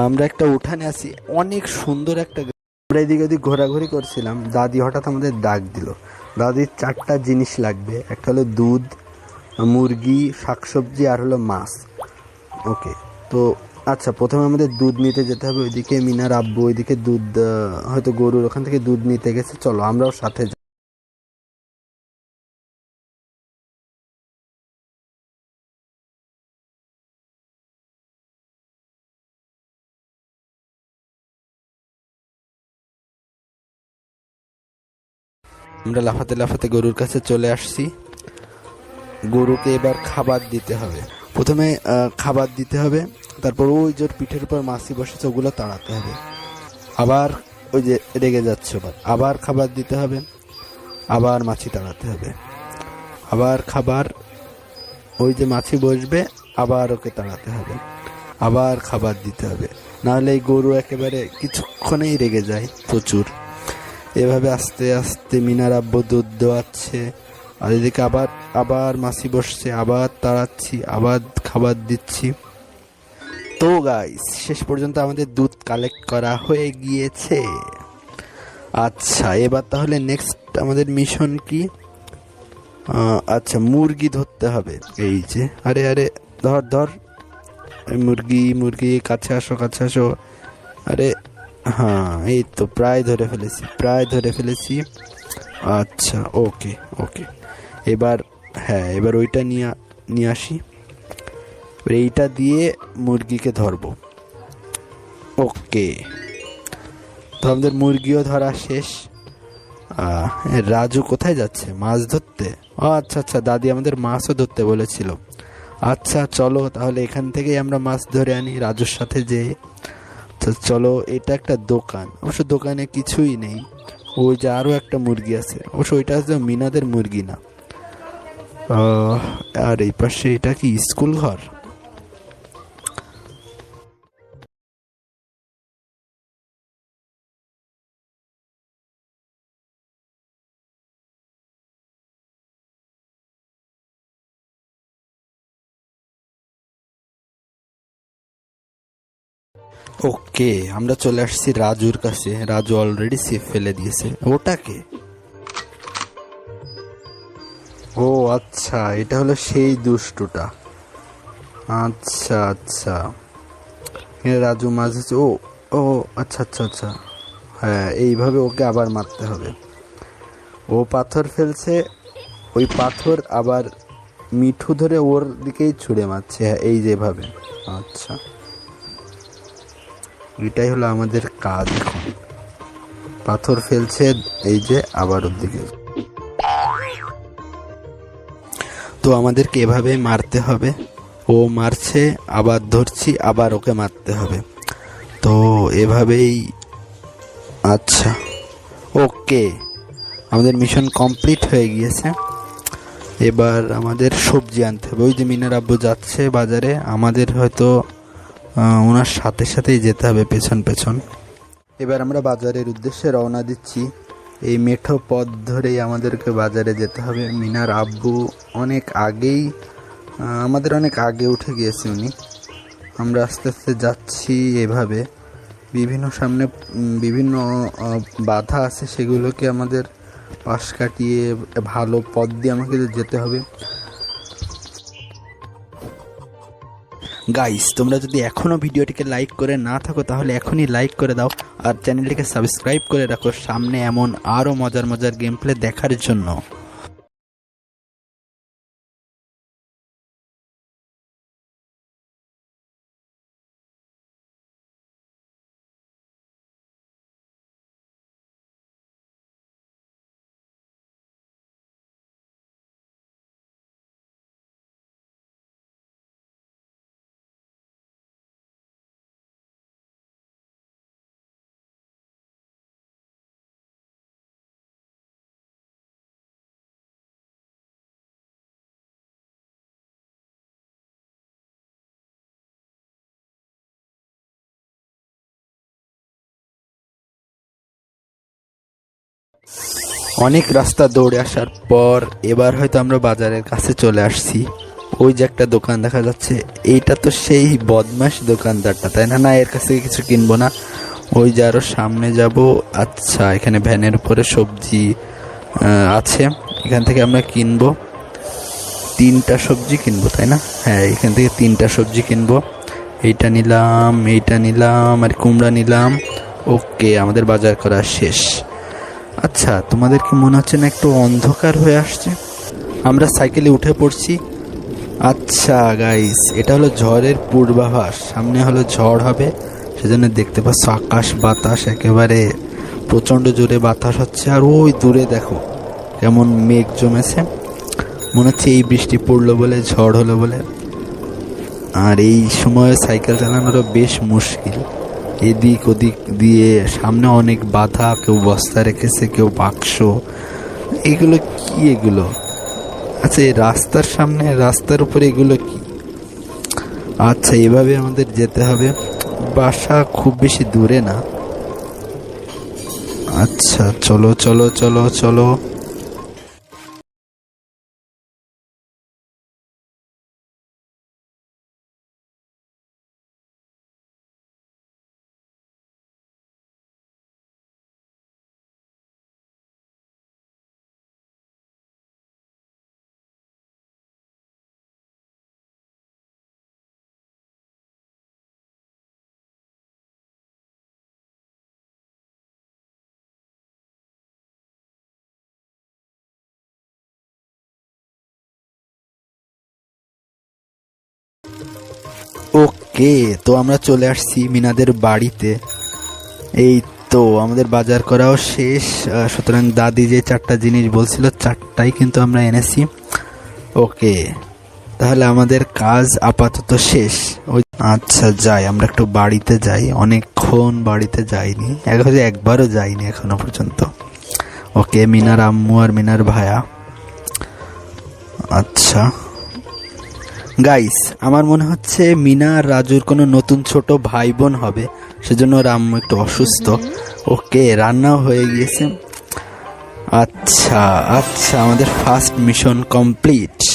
আমরা একটা উঠানে আছি, অনেক সুন্দর একটা আমরা এদিকে ওদিক ঘোরাঘুরি করছিলাম। দাদি হঠাৎ আমাদের ডাক দিল। দাদির চারটা জিনিস লাগবে, একটা হলো দুধ, মুরগি, শাকসবজি আর হলো মাছ। ওকে, তো আচ্ছা প্রথমে আমাদের দুধ নিতে যেতে হবে। ওইদিকে মিনার আব্বু, ওইদিকে দুধ হয়তো গরুর ওখান থেকে দুধ নিতে গেছে। চলো আমরাও সাথে আমরা লাফাতে লাফাতে গরুর কাছে চলে আসছি। গরুকে এবার খাবার দিতে হবে। প্রথমে খাবার দিতে হবে। তারপর ওই যে পিঠের উপর মাছি বসেছে, ওগুলো তাড়াতে হবে। আবার ওই যে রেগে যাচ্ছে আবার আবার খাবার দিতে হবে। আবার মাছি তাড়াতে হবে। আবার খাবার, ওই যে মাছি বসবে, আবার ওকে তাড়াতে হবে। আবার খাবার দিতে হবে। নাহলে এই গরু একেবারে কিছুক্ষণেই রেগে যায় প্রচুর। এভাবে আস্তে আস্তে মিনার আব্বু দুধ দোয়াচ্ছে। আর এদিকে আবার আবার মাছি বসছে, আবার তাড়াচ্ছি, আবার খাবার দিচ্ছি। তো গাইস শেষ পর্যন্ত আমাদের দুধ কালেক্ট করা হয়ে গিয়েছে। আচ্ছা এবার তাহলে নেক্সট আমাদের মিশন কি? আচ্ছা মুরগি ধরতে হবে। এই যে, আরে আরে, ধর ধর। মুরগি মুরগি, কাছে আসো কাছে আসো। আরে হ্যাঁ এই তো প্রায় ধরে ফেলেছি, প্রায় ধরে ফেলেছি। আচ্ছা ওকে ওকে। এবার হ্যাঁ এবার ওইটা নিয়ে নিয়ে আসি। এইটা দিয়ে মুরগিকে ধরবো। ওকে। তো আমাদের মুরগিও ধরা শেষ। রাজু কোথায় যাচ্ছে? মাছ ধরতে? আচ্ছা আচ্ছা দাদি আমাদের মাছও ধরতে বলেছিল। আচ্ছা চলো তাহলে এখান থেকেই আমরা মাছ ধরে আনি, রাজুর সাথে যে তো চলো, এটা একটা দোকান। অবশ্য দোকানে কিছুই নেই। ওই যে আরও একটা মুরগি আছে। অবশ্য ওইটা হচ্ছে মিনাদের মুরগি না। আর এই পাশে এটা কি স্কুল ঘর? ওকে, আমরা চলে আসছি রাজুর কাছে। রাজু অলরেডি সেফ ফেলে দিয়েছে। ওটাকে? ও আচ্ছা এটা হলো সেই দুষ্টুটা। আচ্ছা আচ্ছা। রাজু মাঝে ও ও আচ্ছা আচ্ছা আচ্ছা। হ্যাঁ এইভাবে ওকে আবার মারতে হবে। ও পাথর ফেলছে, ওই পাথর আবার মিঠু ধরে ওর দিকেই ছুঁড়ে মারছে। হ্যাঁ এই যেভাবে। আচ্ছা। এটাই হলো আমাদের কাজ এখন। পাথর ফেলছে, এই যে আবার ওর দিকে তো আমাদেরকে এভাবে মারতে হবে। ও মারছে, আবার ধরছি, আবার ওকে মারতে হবে। তো এভাবেই আচ্ছা ওকে। আমাদের মিশন কমপ্লিট হয়ে গিয়েছে। এবার আমাদের সবজি আনতে হবে। ওই যে মিনার আব্বু যাচ্ছে বাজারে, আমাদের হয়তো ওনার সাথে সাথেই যেতে হবে পেছন পেছন। এবার আমরা বাজারের উদ্দেশ্যে রওনা দিচ্ছি। এই মেঠো পথ ধরেই আমাদেরকে বাজারে যেতে হবে। মিনার আব্বু অনেক আগেই আমাদের অনেক আগে উঠে গিয়েছে উনি। আমরা আস্তে আস্তে যাচ্ছি এভাবে। বিভিন্ন সামনে বিভিন্ন বাধা আছে সেগুলোকে আমাদের পাশ কাটিয়ে ভালো পথ দিয়ে আমাকে যেতে হবে। গাইস তোমরা যদি এখনও ভিডিওটিকে লাইক করে না থাকো, তাহলে এখনই লাইক করে দাও আর চ্যানেলটিকে সাবস্ক্রাইব করে রাখো সামনে এমন আরও মজার মজার গেম প্লে দেখার জন্য। অনেক রাস্তা দৌড়ে আসার পর এবার হয়তো আমরা বাজারের কাছে চলে আসছি। ওই যে একটা দোকান দেখা যাচ্ছে, এইটা তো সেই বদমাস দোকানদারটা, তাই না? না, এর কাছে কিছু কিনবো না। ওই যে আরও সামনে যাব। আচ্ছা এখানে ভ্যানের উপরে সবজি আছে। এখান থেকে আমরা কিনবো। তিনটা সবজি কিনবো, তাই না? হ্যাঁ এখান থেকে তিনটা সবজি কিনবো। এইটা নিলাম এইটা নিলাম, আর কুমড়া নিলাম। ওকে, আমাদের বাজার করা শেষ। আচ্ছা তোমাদের কি মনে হচ্ছে না একটু অন্ধকার হয়ে আসছে? আমরা সাইকেলে উঠে পড়ছি। আচ্ছা গাইস এটা হলো ঝড়ের পূর্বাভাস। সামনে হলো ঝড় হবে, সেজন্য দেখতে পাচ্ছ আকাশ, বাতাস, একেবারে প্রচণ্ড জোরে বাতাস হচ্ছে। আর ওই দূরে দেখো, কেমন মেঘ জমেছে। মনে হচ্ছে এই বৃষ্টি পড়ল বলে, ঝড় হলো বলে। আর এই সময় সাইকেল চালানোরও বেশ মুশকিল। এদিক ওদিক দিয়ে, সামনে অনেক বাধা, কেউ বস্তা রেখেছে, কেউ বাক্স। এগুলো কি এগুলো? আচ্ছা এই রাস্তার সামনে, রাস্তার উপরে এগুলো কি? আচ্ছা এভাবে আমাদের যেতে হবে। বাসা খুব বেশি দূরে না। আচ্ছা চলো চলো চলো চলো। ওকে তো আমরা চলে আসছি মিনাদের বাড়িতে। এই তো, আমাদের বাজার করাও শেষ। সুতরাং দাদি যে চারটা জিনিস বলছিল, চারটাই কিন্তু আমরা এনেছি। ওকে, তাহলে আমাদের কাজ আপাতত শেষ। ওই আচ্ছা যাই, আমরা একটু বাড়িতে যাই। অনেকক্ষণ বাড়িতে যাইনি। একবারে একবারও যাইনি এখনও পর্যন্ত। ওকে, মিনার আম্মু আর মিনার ভায়া। আচ্ছা। গাইস আমার মনে হচ্ছে মিনা আর রাজুর কোনো নতুন ছোট ভাই বোন হবে। সেজন্য রাম একটু অসুস্থ। ওকে, রান্নাও হয়ে গিয়েছে। আচ্ছা আচ্ছা আমাদের ফার্স্ট মিশন কমপ্লিট